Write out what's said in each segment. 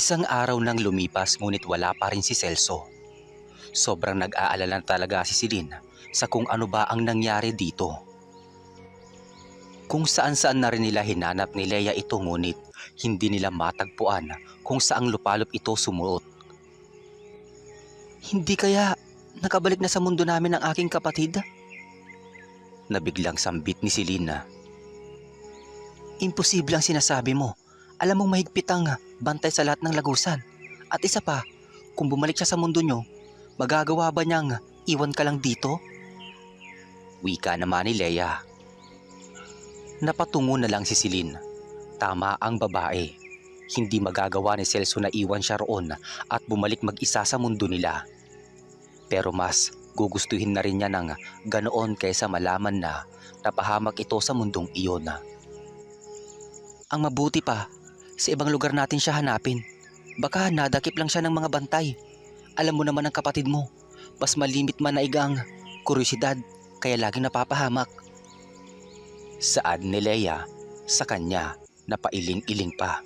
Isang araw nang lumipas ngunit wala pa rin si Celso. Sobrang nag-aalala na talaga si Celine sa kung ano ba ang nangyari dito. Kung saan saan na rin nila hinanap ni Leia ito ngunit hindi nila matagpuan kung saang lupalop ito sumuot. Hindi kaya nakabalik na sa mundo namin ang aking kapatid? Nabiglang sambit ni Celine. Imposible ang sinasabi mo. Alam mong mahigpit ang bantay sa lahat ng lagusan. At isa pa, kung bumalik siya sa mundo nyo, magagawa ba niyang iwan ka lang dito? Wika naman ni Leia. Napatungo na lang si Celine. Tama ang babae. Hindi magagawa ni Celso na iwan siya roon at bumalik mag-isa sa mundo nila. Pero mas gugustuhin na rin niya ng ganoon kaysa malaman na napahamak ito sa mundong iyon. Ang mabuti pa, sa ibang lugar natin siya hanapin. Baka nadakip lang siya ng mga bantay. Alam mo naman ang kapatid mo, mas malimit man na igang kuryosidad kaya laging napapahamak. Saad ni Leia sa kanya na pailing-iling pa.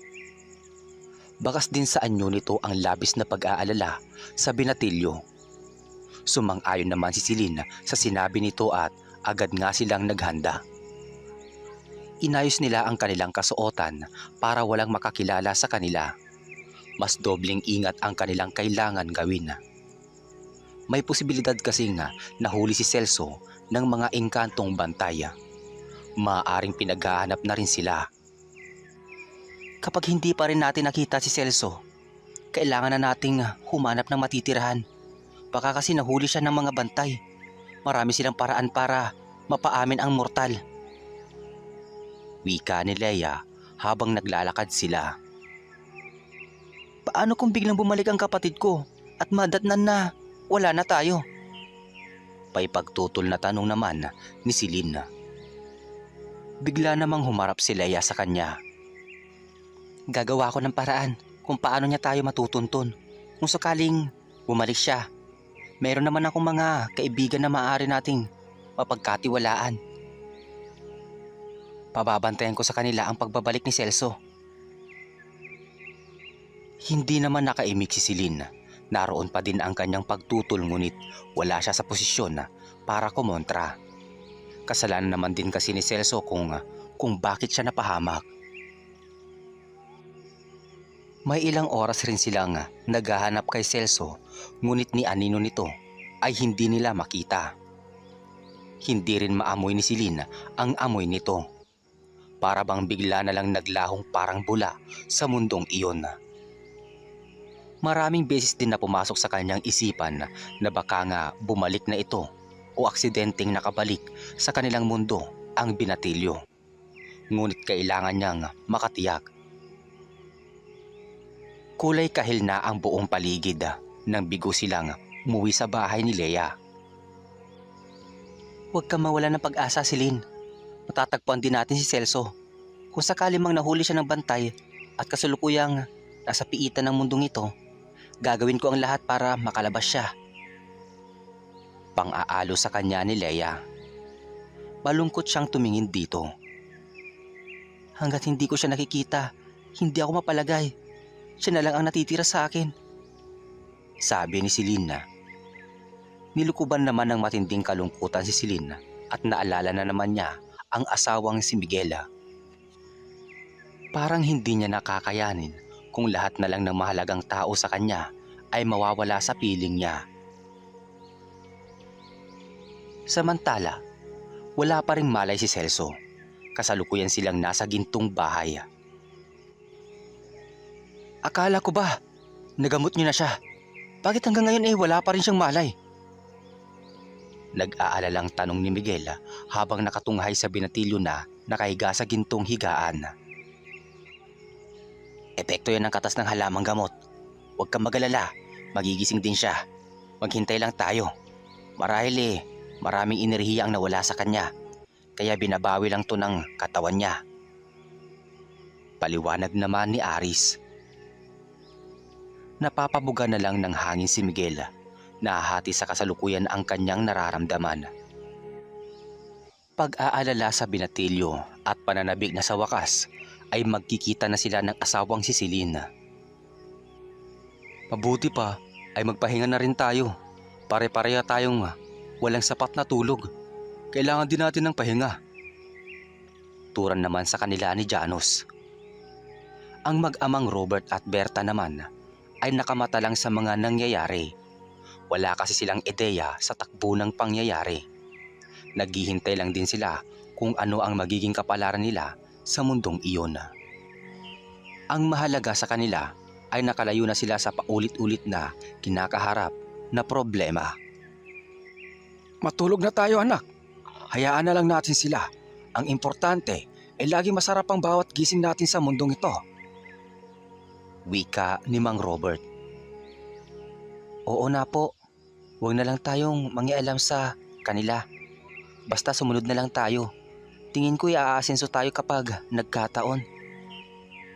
Bakas din sa anyo nito ang labis na pag-aalala sa binatilyo. Sumang-ayon naman si Celine sa sinabi nito at agad nga silang naghanda. Inayos nila ang kanilang kasuotan para walang makakilala sa kanila. Mas dobling ingat ang kanilang kailangan gawin. May posibilidad kasi nga nahuli si Celso ng mga engkantong bantaya. Maaring pinaghahanap na rin sila. Kapag hindi pa rin natin nakita si Celso, kailangan na nating humanap ng matitirahan. Baka kasi nahuli siya ng mga bantay. Marami silang paraan para mapaamin ang mortal. Wika ni Leia habang naglalakad sila. Paano kung biglang bumalik ang kapatid ko at madatnan na wala na tayo? Pay pagtutol na tanong naman ni Celine. Bigla namang humarap si Leia sa kanya. Gagawa ko ng paraan kung paano niya tayo matutuntun. Kung sakaling bumalik siya, meron naman akong mga kaibigan na maaari nating mapagkatiwalaan. Pababantayan ko sa kanila ang pagbabalik ni Celso. Hindi naman nakaimik si Celine. Naroon pa din ang kanyang pagtutol ngunit wala siya sa posisyon para kumontra. Kasalanan naman din kasi ni Celso kung, kung bakit siya napahamak. May ilang oras rin silang naghahanap kay Celso ngunit ni anino nito ay hindi nila makita. Hindi rin maamoy ni Celine ang amoy nito. Para bang bigla na lang naglahong parang bula sa mundong iyon. Maraming beses din na pumasok sa kanyang isipan na baka nga bumalik na ito o aksidenteng nakabalik sa kanilang mundo ang binatilyo. Ngunit kailangan niyang makatiyak. Kulay kahil na ang buong paligid nang bigo silang umuwi sa bahay ni Leia. Huwag ka mawala ng pag-asa, Celine. Matatagpuan din natin si Celso. Kung sakali mang nahuli siya ng bantay at kasalukuyang nasa piitan ng mundong ito, gagawin ko ang lahat para makalabas siya. Pang-aalo sa kanya ni Leia. Malungkot siyang tumingin dito. Hanggat hindi ko siya nakikita, hindi ako mapalagay. Siya na lang ang natitira sa akin. Sabi ni Celine. Nilukuban naman ng matinding kalungkutan si Celine at naalala na naman niya ang asawang si Miguela. Parang hindi niya nakakayanin kung lahat na lang ng mahalagang tao sa kanya ay mawawala sa piling niya. Samantala, wala pa rin malay si Celso. Kasalukuyan silang nasa gintong bahay. Akala ko ba, nagamot niyo na siya. Bakit hanggang ngayon eh wala pa rin siyang malay? Nag-aalalang tanong ni Miguel habang nakatunghay sa binatilyo na nakahiga sa gintong higaan. Epekto yan ng katas ng halamang gamot. Huwag kang magalala, magigising din siya. Maghintay lang tayo. Marahil eh, maraming enerhiya ang nawala sa kanya. Kaya binabawi lang to ng katawan niya. Paliwanag naman ni Aris. Napapabuga na lang ng hangin si Miguel. Nahahati sa kasalukuyan ang kanyang nararamdaman. Pag-aalala sa binatilyo at pananabik na sa wakas ay magkikita na sila ng asawang si Celine. Mabuti pa ay magpahinga na rin tayo. Pare-pareha tayong walang sapat na tulog. Kailangan din natin ng pahinga. Turan naman sa kanila ni Janos. Ang mag-amang Robert at Berta naman ay nakamata lang sa mga nangyayari. Wala kasi silang ideya sa takbo ng pangyayari. Naghihintay lang din sila kung ano ang magiging kapalaran nila sa mundong iyon. Ang mahalaga sa kanila ay nakalayo na sila sa paulit-ulit na kinakaharap na problema. Matulog na tayo anak. Hayaan na lang natin sila. Ang importante ay lagi masarap ang bawat gising natin sa mundong ito. Wika ni Mang Robert. Oo na po. Huwag na lang tayong mangialam sa kanila. Basta sumunod na lang tayo. Tingin ko'y aasenso tayo kapag nagkataon.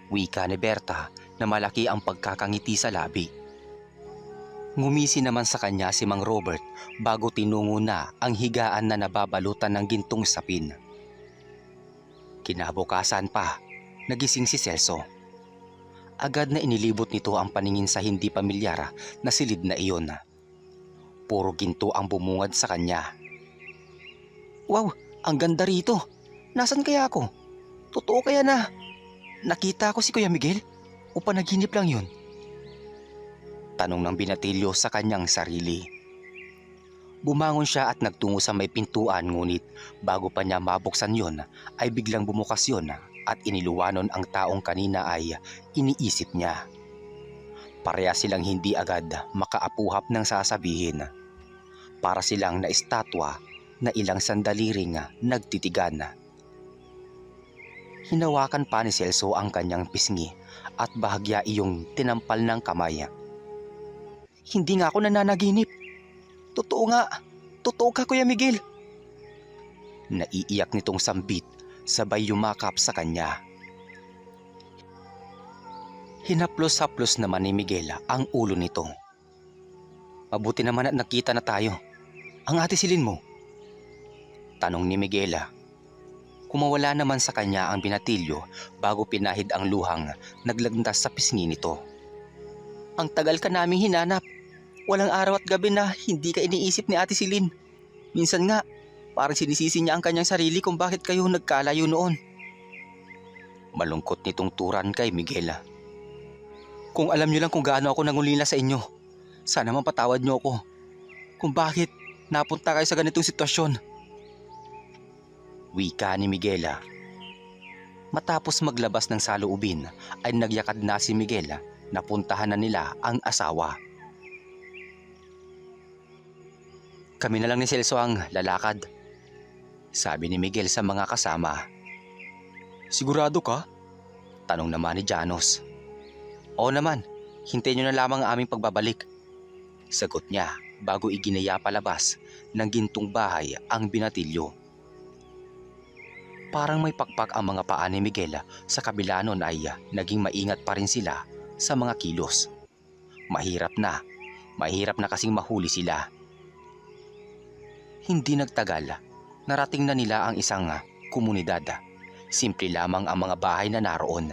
Wika ni Berta na malaki ang pagkakangiti sa labi. Ngumisi naman sa kanya si Mang Robert bago tinungo na ang higaan na nababalutan ng gintong sapin. Kinabukasan pa, nagising si Celso. Agad na inilibot nito ang paningin sa hindi pamilyara na silid na iyon. Puro ginto ang bumungad sa kanya. Wow, ang ganda rito. Nasaan kaya ako? Totoo kaya na? Nakita ko si Kuya Miguel? O panaginip lang yun? Tanong ng binatilyo sa kanyang sarili. Bumangon siya at nagtungo sa may pintuan ngunit bago pa niya mabuksan yon ay biglang bumukas yon at iniluwanon ang taong kanina ay iniisip niya. Pareha silang hindi agad makaapuhap ng sasabihin. Para silang na estatwa na ilang sandali ring nagtitigan. Hinawakan pa ni Celso ang kanyang pisngi at bahagya iyong tinampal ng kamay. Hindi nga ako nananaginip. Totoo nga. Totoo ka Kuya Miguel. Naiiyak nitong sambit sabay yumakap sa kanya. Hinaplos-haplos naman ni Miguel ang ulo nito. Mabuti naman at nakita na tayo. Ang ate silin mo. Tanong ni Miguel. Kumawala naman sa kanya ang binatilyo bago pinahid ang luhang naglagdas sa pisngi nito. Ang tagal ka naming hinanap. Walang araw at gabi na hindi ka iniisip ni Ate Silin. Minsan nga, parang sinisisi niya ang kanyang sarili kung bakit kayo nagkalayo noon. Malungkot nitong turan kay Miguel. Kung alam niyo lang kung gaano ako nangulila sa inyo, sana mapatawad niyo ako. Kung bakit napunta kayo sa ganitong sitwasyon. Wika ni Miguel. Matapos maglabas ng saloobin ay nagyakad na si Miguel na puntahan na nila ang asawa. Kami na lang ni Celso ang lalakad. Sabi ni Miguel sa mga kasama. Sigurado ka? Tanong naman ni Janos. Oo naman, hintayin nyo na lamang ang aming pagbabalik. Sagot niya bago iginaya palabas ng gintong bahay ang binatilyo. Parang may pakpak ang mga paa ni Miguel sa kabila nun ay naging maingat pa rin sila sa mga kilos. Mahirap na, mahirap na kasing mahuli sila. Hindi nagtagal, narating na nila ang isang ah, komunidad. Simple lamang ang mga bahay na naroon.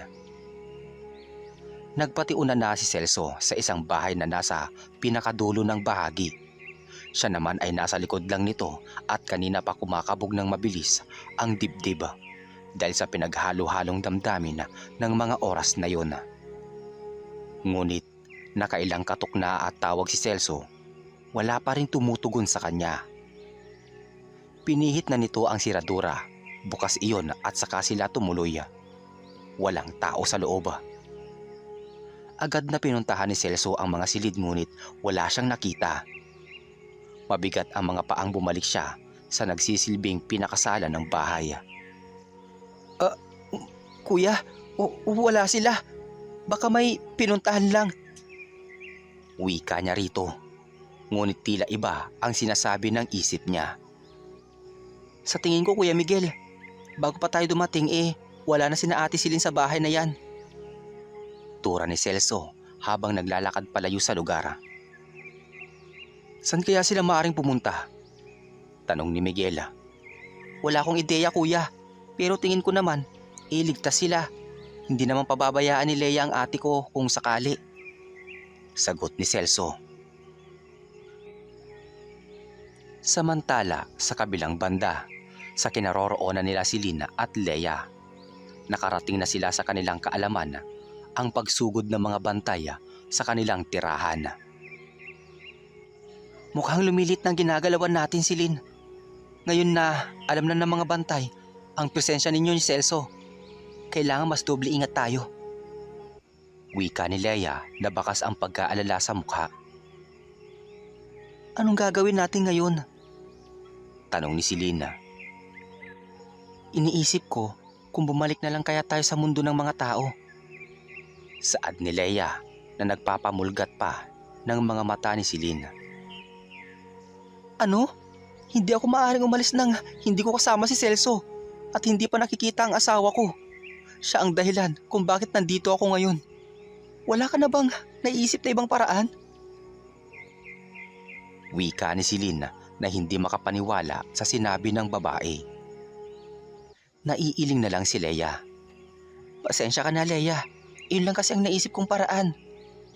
Nagpatiuna na si Celso sa isang bahay na nasa pinakadulo ng bahagi. Siya naman ay nasa likod lang nito at kanina pa kumakabog ng mabilis ang dibdib dahil sa pinaghalo-halong damdamin ng mga oras na yon. Ngunit nakailang katok na at tawag si Celso, wala pa rin tumutugon sa kanya. Pinihit na nito ang siradura. Bukas iyon at saka sila tumuloy. Walang tao sa loob. Agad na pinuntahan ni Celso ang mga silid ngunit wala siyang nakita. Mabigat ang mga paang bumalik siya sa nagsisilbing pinakasala ng bahay. Uh, kuya, wala sila. Baka may pinuntahan lang. Wika niya rito. Ngunit tila iba ang sinasabi ng isip niya. Sa tingin ko Kuya Miguel, bago pa tayo dumating eh, wala na sina ate silin sa bahay na yan. Tura ni Celso habang naglalakad palayo sa lugar. San kaya sila maaring pumunta? Tanong ni Miguel. Wala akong ideya kuya, pero tingin ko naman, iligtas sila. Hindi naman pababayaan ni Leia ang ate ko kung sakali. Sagot ni Celso. Samantala sa kabilang banda, sa kinaroroonan nila si Lina at Leia, nakarating na sila sa kanilang kaalaman ang pagsugod ng mga bantay sa kanilang tirahan. Mukhang lumilit ng ginagalawan natin si Lin. Ngayon na alam na ng mga bantay ang presensya ninyo ni Celso. Kailangan mas doble ingat tayo. Wika ni Leia na bakas ang pagkaalala sa mukha. Anong gagawin natin ngayon? Tanong ni Silina. Iniisip ko kung bumalik na lang kaya tayo sa mundo ng mga tao. Saad ni Leia na nagpapamulgat pa ng mga mata ni Silina. Ano? Hindi ako maaaring umalis nang hindi ko kasama si Celso at hindi pa nakikita ang asawa ko. Siya ang dahilan kung bakit nandito ako ngayon. Wala ka na bang naisip na ibang paraan? Wika ni Silina na hindi makapaniwala sa sinabi ng babae. Naiiling na lang si Leia. Pasensya ka na Leia, yun lang kasi ang naisip kong paraan.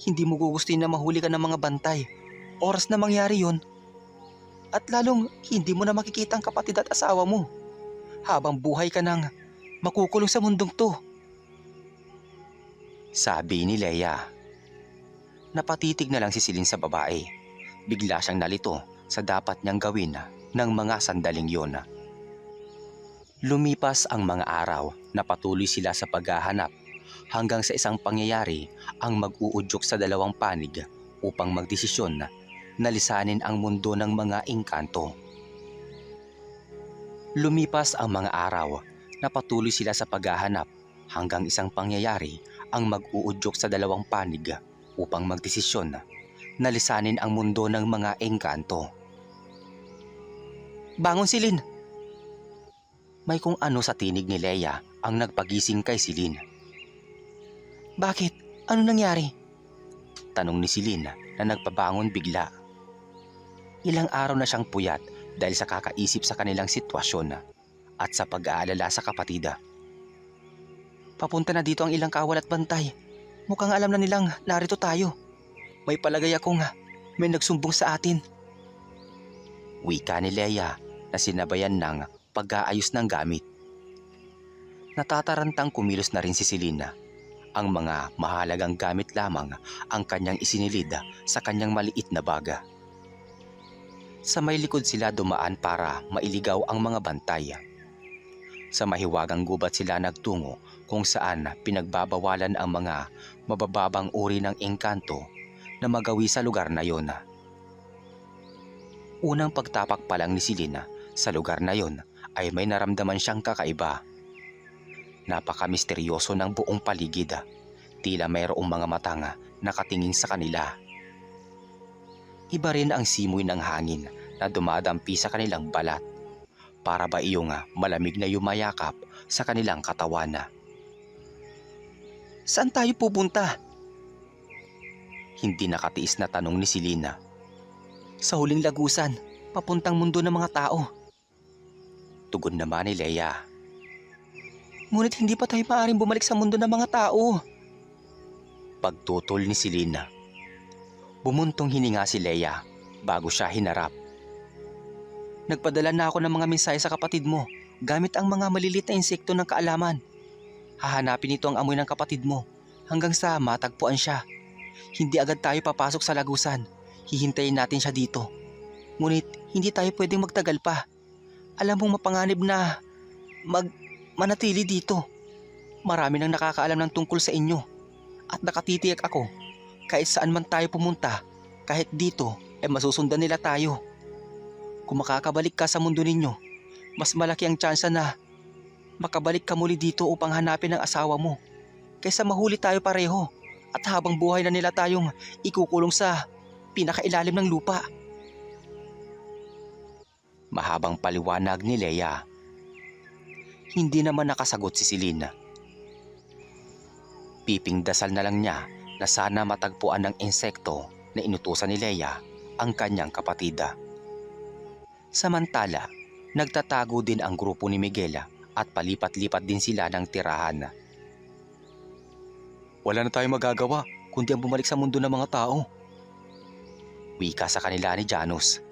Hindi mo gugustuhin na mahuli ka ng mga bantay. Oras na mangyari yun. At lalong hindi mo na makikita ang kapatid at asawa mo. Habang buhay ka nang makukulong sa mundong to. Sabi ni Leia. Napatitig na lang si Silin sa babae. Bigla siyang nalito sa dapat niyang gawin ng mga sandaling yon. Lumipas ang mga araw na patuloy sila sa paghahanap hanggang sa isang pangyayari ang mag-uudyok sa dalawang panig upang magdesisyon na lisanin ang mundo ng mga engkanto. Lumipas ang mga araw na patuloy sila sa paghahanap hanggang isang pangyayari ang mag-uudyok sa dalawang panig upang magdesisyon na lisanin ang mundo ng mga engkanto. Bangon si Lin! May kung ano sa tinig ni Leia ang nagpagising kay Silin. Bakit? Ano nangyari? Tanong ni Silin na nagpabangon bigla. Ilang araw na siyang puyat dahil sa kakaisip sa kanilang sitwasyon at sa pag-aalala sa kapatida. Papunta na dito ang ilang kawal at bantay. Mukhang alam na nilang narito tayo. May palagay akong may nagsumbong sa atin. Wika ni Leia na sinabayan ng pag-aayos ng gamit. Natatarantang kumilos na rin si Selena. Ang mga mahalagang gamit lamang ang kanyang isinilid sa kanyang maliit na baga. Sa may likod sila dumaan para mailigaw ang mga bantay. Sa mahiwagang gubat sila nagtungo kung saan pinagbabawalan ang mga mabababang uri ng engkanto na magawi sa lugar na yon. Unang pagtapak pa lang ni Silina sa lugar na yon ay may naramdaman siyang kakaiba. Napaka-misteryoso ng buong paligid. Tila mayroong mga matang nakatingin sa kanila. Iba rin ang simoy ng hangin na dumadampi sa kanilang balat. Para ba iyong malamig na yumayakap sa kanilang katawan. Saan tayo pupunta? Hindi nakatiis na tanong ni Silina. Sa huling lagusan, papuntang mundo ng mga tao. Tugon naman ni Leia. Ngunit hindi pa tayo maaaring bumalik sa mundo ng mga tao. Pagtutol ni Silina. Bumuntong hininga si Leia bago siya hinarap. Nagpadala na ako ng mga mensahe sa kapatid mo gamit ang mga malilit na insekto ng kaalaman. Hahanapin ito ang amoy ng kapatid mo hanggang sa matagpuan siya. Hindi agad tayo papasok sa lagusan. Hihintayin natin siya dito. Ngunit hindi tayo pwedeng magtagal pa. Alam mong mapanganib na mag manatili dito. Marami nang nakakaalam ng tungkol sa inyo. At nakatitiyak ako, kahit saan man tayo pumunta, kahit dito, ay masusundan nila tayo. Kung makakabalik ka sa mundo ninyo, mas malaki ang tsansa na makabalik ka muli dito upang hanapin ang asawa mo kaysa mahuli tayo pareho at habang buhay na nila tayong ikukulong sa pinakailalim ng lupa. Mahabang paliwanag ni Leia. Hindi naman nakasagot si Selena. Piping dasal na lang niya na sana matagpuan ng insekto na inutusan ni Leia ang kanyang kapatida. Samantala, nagtatago din ang grupo ni Miguel at palipat-lipat din sila ng tirahan. Wala na tayong magagawa. kundi ang bumalik sa mundo ng mga tao. Wika sa kanila ni Janus.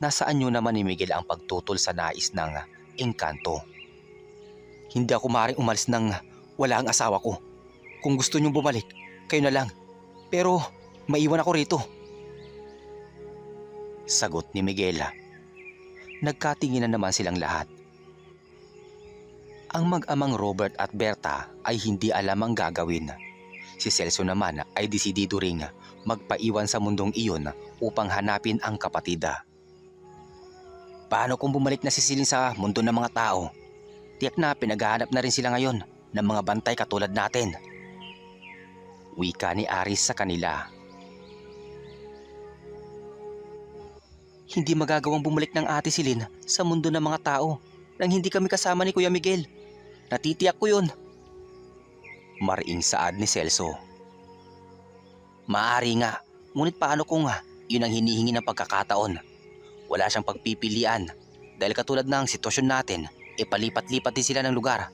Nasaan nyo naman ni Miguel ang pagtutol sa nais ng engkanto? Hindi ako maring umalis ng wala ang asawa ko. Kung gusto nyong bumalik, kayo na lang. Pero maiwan ako rito. Sagot ni Miguel. Nagkatinginan naman silang lahat. Ang mag-amang Robert at Berta ay hindi alam ang gagawin. Si Celso naman ay desidido ring magpaiwan sa mundong iyon upang hanapin ang kapatida. Paano kung bumalik na si Celine sa mundo ng mga tao? Tiyak na pinaghahanap na rin sila ngayon ng mga bantay katulad natin. Wika ni Aris sa kanila. Hindi magagawang bumalik ng ate Celine sa mundo ng mga tao nang hindi kami kasama ni Kuya Miguel. Natitiyak ko yun. Mariing saad ni Celso. Maari nga, ngunit paano kung ah, yun ang hinihingi ng pagkakataon? Wala siyang pagpipilian dahil katulad ng sitwasyon natin, e palipat-lipat din sila ng lugar.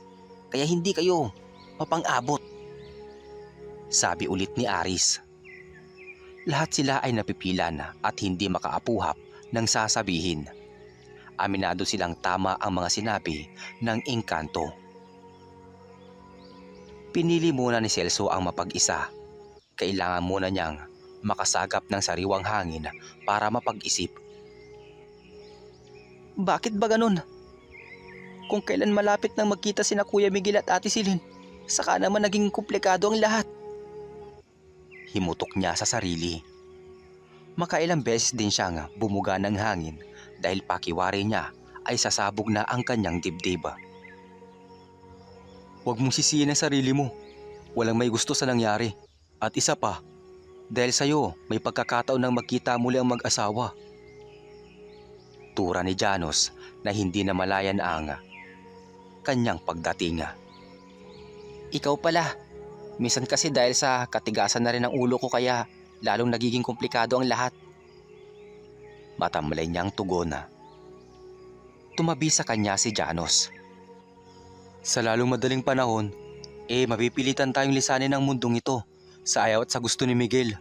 Kaya hindi kayo mapang-abot. Sabi ulit ni Aris. Lahat sila ay napipila na at hindi makaapuhap ng sasabihin. Aminado silang tama ang mga sinabi ng engkanto. Pinili muna ni Celso ang mapag-isa. Kailangan muna niyang makasagap ng sariwang hangin para mapag-isip. Bakit ba ganun? Kung kailan malapit nang magkita sina Kuya Miguel at Ate Silin, saka naman naging komplikado ang lahat. Himutok niya sa sarili. Makailang beses din siyang bumuga ng hangin dahil pakiwari niya ay sasabog na ang kanyang dibdib. Huwag mong sisihin ang sarili mo. Walang may gusto sa nangyari. At isa pa, dahil sa'yo may pagkakataon ng magkita muli ang mag-asawa. Tura ni Janos na hindi na malayan ang kanyang pagdating. Ikaw pala, minsan kasi dahil sa katigasan na rin ng ulo ko kaya lalong nagiging komplikado ang lahat. Matamlay niyang tugon. Tumabi sa kanya si Janos. Sa lalong madaling panahon, eh mapipilitan tayong lisanin ang mundong ito sa ayaw at sa gusto ni Miguel.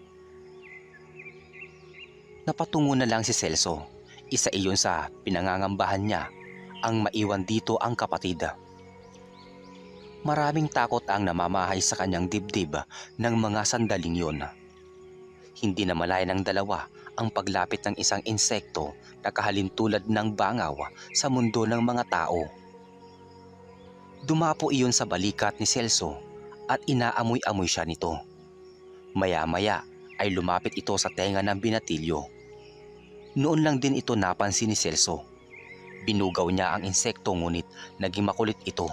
Napatungo na lang si Celso. Isa iyon sa pinangangambahan niya ang maiwan dito ang kapatid. Maraming takot ang namamahay sa kanyang dibdib ng mga sandaling yon. Hindi na malaya ng dalawa ang paglapit ng isang insekto na kahalintulad ng bangaw sa mundo ng mga tao. Dumapo iyon sa balikat ni Celso at inaamoy-amoy siya nito. Maya-maya ay lumapit ito sa tenga ng binatilyo. Noon lang din ito napansin ni Celso. Binugaw niya ang insekto ngunit naging makulit ito.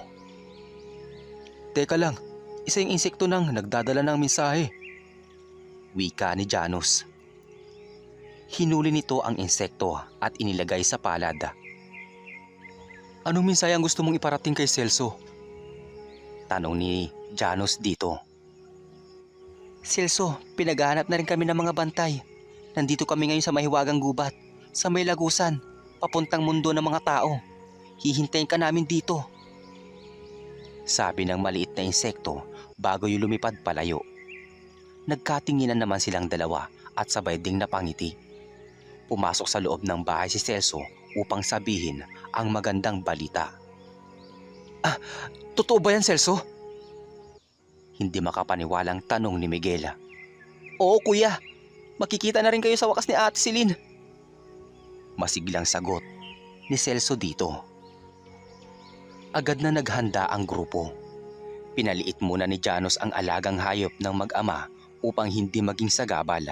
Teka lang, isa yung insekto nang nagdadala ng mensahe. Wika ni Janus. Hinuli nito ang insekto at inilagay sa palad. Anong mensahe ang gusto mong iparating kay Celso? Tanong ni Janus dito. Celso, pinaghahanap na rin kami ng mga bantay. Nandito kami ngayon sa mahiwagang gubat, sa may lagusan, papuntang mundo ng mga tao. Hihintayin ka namin dito. Sabi ng maliit na insekto bago yung lumipad palayo. Nagkatinginan naman silang dalawa at sabay ding napangiti. Pumasok sa loob ng bahay si Celso upang sabihin ang magandang balita. Ah, totoo ba yan Celso? Hindi makapaniwalang tanong ni Miguel. Oo kuya, makikita na rin kayo sa wakas ni Ate Celine. Masiglang sagot ni Celso dito. Agad na naghanda ang grupo. Pinaliit muna ni Janos ang alagang hayop ng mag-ama upang hindi maging sagabal.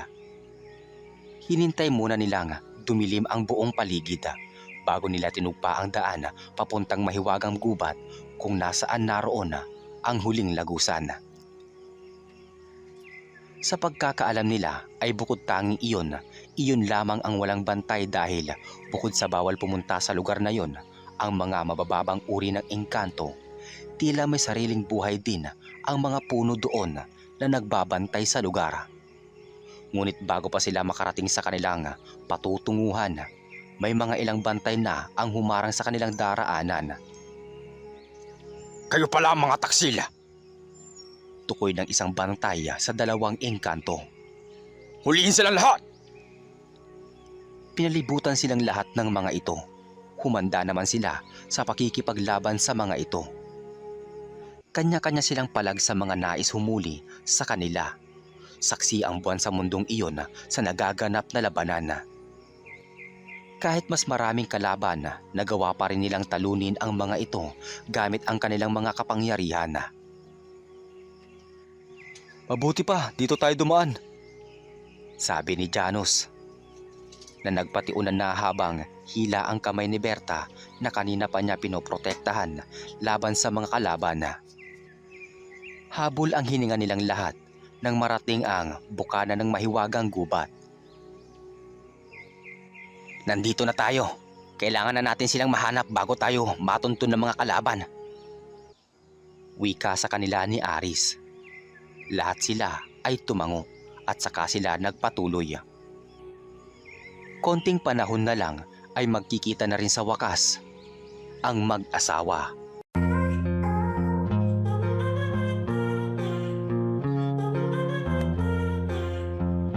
Hinintay muna nilang dumilim ang buong paligid bago nila tinugpa ang daan papuntang mahiwagang gubat kung nasaan naroon ang huling lagusan. Sa pagkakaalam nila ay bukod tanging iyon, iyon lamang ang walang bantay dahil bukod sa bawal pumunta sa lugar na yon, ang mga mabababang uri ng engkanto, tila may sariling buhay din ang mga puno doon na nagbabantay sa lugar. Ngunit bago pa sila makarating sa kanilang patutunguhan, may mga ilang bantay na ang humarang sa kanilang daraanan. Kayo pala ang mga taksila. Pagtukoy ng isang bantay sa dalawang engkanto. Huliin silang lahat! Pinalibutan silang lahat ng mga ito. Humanda naman sila sa pakikipaglaban sa mga ito. Kanya-kanya silang palag sa mga nais humuli sa kanila. Saksi ang buwan sa mundong iyon sa nagaganap na labanan. Kahit mas maraming kalaban, nagawa pa rin nilang talunin ang mga ito gamit ang kanilang mga kapangyarihan. Mabuti pa, dito tayo dumaan. Sabi ni Janus. Na nagpatiunan na habang hila ang kamay ni Berta na kanina pa niya pinoprotektahan laban sa mga kalaban. Habol ang hininga nilang lahat nang marating ang bukana ng mahiwagang gubat. Nandito na tayo. Kailangan na natin silang mahanap bago tayo matuntun ng mga kalaban. Wika sa kanila ni Aris. Lahat sila ay tumango at saka sila nagpatuloy. Konting panahon na lang ay magkikita na rin sa wakas ang mag-asawa.